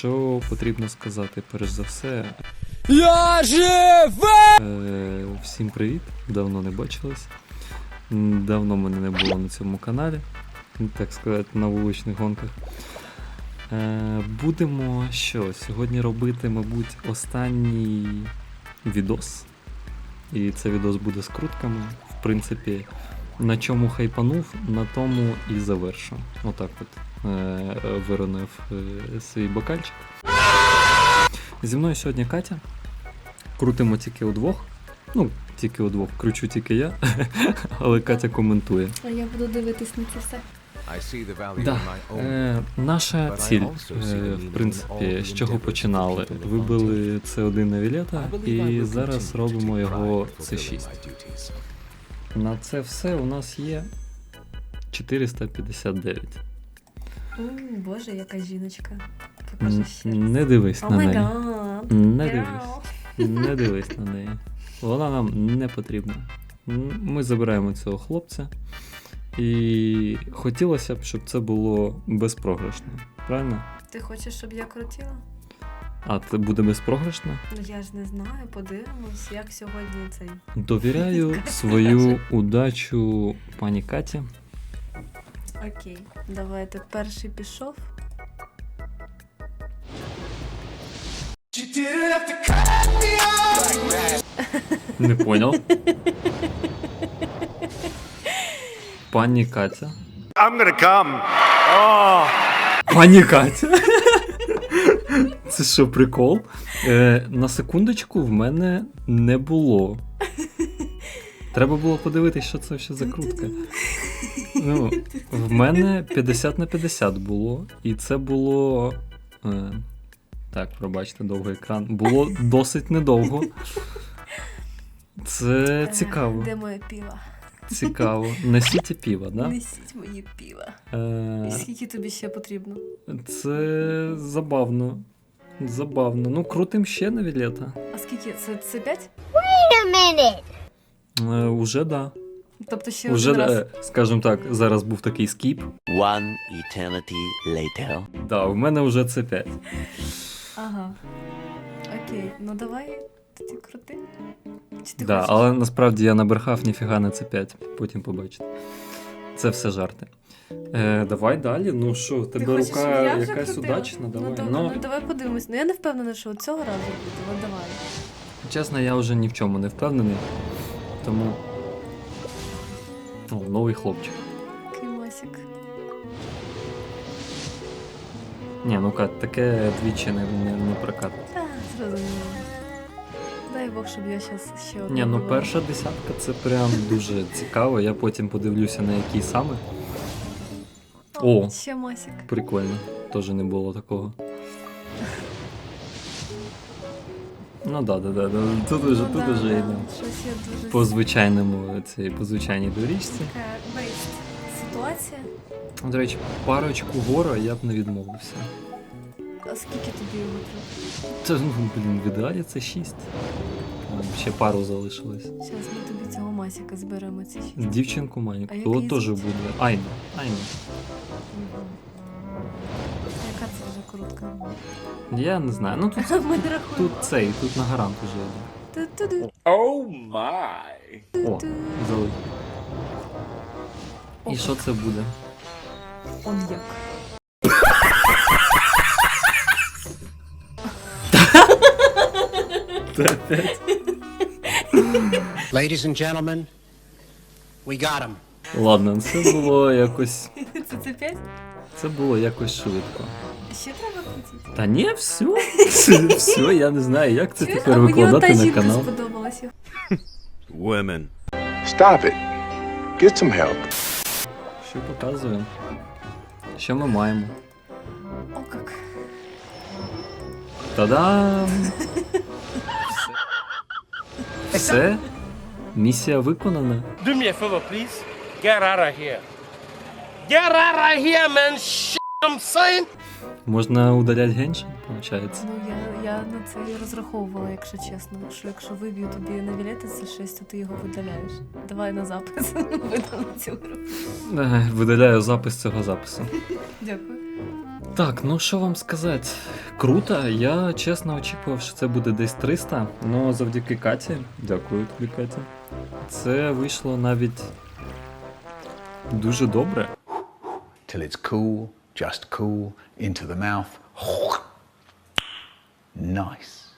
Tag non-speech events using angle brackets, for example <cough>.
Що потрібно сказати перш за все? Я живе! Е, всім привіт! Давно не бачились. Давно мене не було на цьому каналі, так сказати, на вуличних гонках. Е, будемо що? Сьогодні робити, мабуть, останній відос. І це відос буде з крутками. В принципі, на чому хайпанув, на тому і завершу. Отак от виронив е, свій бокальчик. Зі мною сьогодні Катя. Крутимо тільки удвох. Ну, тільки удвох, кручу тільки я, <laughs> але Катя коментує. А я буду дивитись на це все. Да. Е, наша ціль, е, в принципі, з чого починали? Вибили С1 на Вілета і зараз робимо його С6. На це все у нас є 459. Боже, яка жіночка. Покажи ще. раз. Не дивись на неї. Не дивись. Не дивись на неї. Вона нам не потрібна. Ми забираємо цього хлопця. І хотілося б, щоб це було безпрограшно. Правильно? Ти хочеш, щоб я крутила? А це буде безпрограшно? Ну я ж не знаю, подивимось, як сьогодні цей. Довіряю <laughs> свою удачу пані Каті. Окей, давайте перший пішов. Не поняв. Пані Катя. I'm gonna come. Oh. Пані Катя. Це що, прикол? Е, на секундочку в мене не було. Треба було подивитися, що це ще за крутка. Ну, в мене 50 на 50 було, і це було. Е, так, пробачте, довгий екран. Було досить недовго. Це Е, цікаво. Де моє піво? Цікаво. Несіть піва, да? Несіть мої піва. І Е, скільки тобі ще потрібно? це забавно. Забавно. Ну, крутим ще на Вілета. А скільки? Це, це 5? Е, уже да. Тобто ще Уже, один раз. е, скажімо так, зараз був такий скіп. One eternity later. Да, в мене вже це 5. Ага. Окей, ну давай тоді крути. Чи ти Да, хочеш? але насправді я набрехав ніфіга на це 5. Потім побачите. Це все жарти. Е, давай далі. Ну що, в Ти тебе хочеш, щоб рука я вже якась крутила? удачна, давай. Ну, Ну, давай, ну давай подивимось. Ну я не впевнена, що цього разу буде. От давай. чесно, я вже ні в чому не впевнений. Тому. О, новий хлопчик. Кимасик. Ні, ну Кат, таке двічі не, не, не прокатить. Так, зрозуміло. Дай Бог, щоб я щас ще одну Ні, ну перша десятка це прям дуже цікаво. Я потім подивлюся на який саме. О. Ще масик. Прикольно. Теж не було такого. Ну да, да, да. да. Тут уже, Ну тут да, уже да. йдемо. Щось я дуже По звичайному цій, по звичайній доріжці. така бейст ситуація. До речі, парочку гора я б не відмовився. А скільки тобі його треба? Це, ну, блін, в ідеалі це 6. Ще пару залишилось. Зараз ми тобі цього масіка зберемо ці шість. Дівчинку А маленьку. який От теж звуть? буде. Айно. Айно. Мгм. Це вже коротка? Я не знаю. Ну тут, <laughs> Ми не рахуємо. тут цей, тут на гарант уже йде. Ту-ту-ду. Oh my. О. І що це буде? Он як. <laughs> Ladies and gentlemen, we got him. Ладно, це було якось. Це це п'ять? Це було якось швидко. Ще треба крутити. Та ні, все. <laughs> Все, я не знаю, як це Чуєш? тепер а мені ота викладати на жінка канал. сподобалася. Women. Stop it. Get some help. Що показуємо? Що ми маємо? О, як. Та-дам! <laughs> Все. Місія виконана. Do me a favor, please. Get out of here. Get out of here, man. Shit, I'm saying. Можна удаляти геншин, виходить. Ну я, я на це і розраховувала, якщо чесно. Що якщо виб'ю тобі на білети це 6, то ти його видаляєш. Давай на запис <laughs> видали цю гру. Е, Видаляю запис цього запису. <laughs> Дякую. Так, ну що вам сказати? Круто. Я чесно очікував, що це буде десь 300, але завдяки Каті, дякую тобі, Катя. Це вийшло навіть дуже добре. till it's cool, just cool, into the mouth. <laughs> Nice.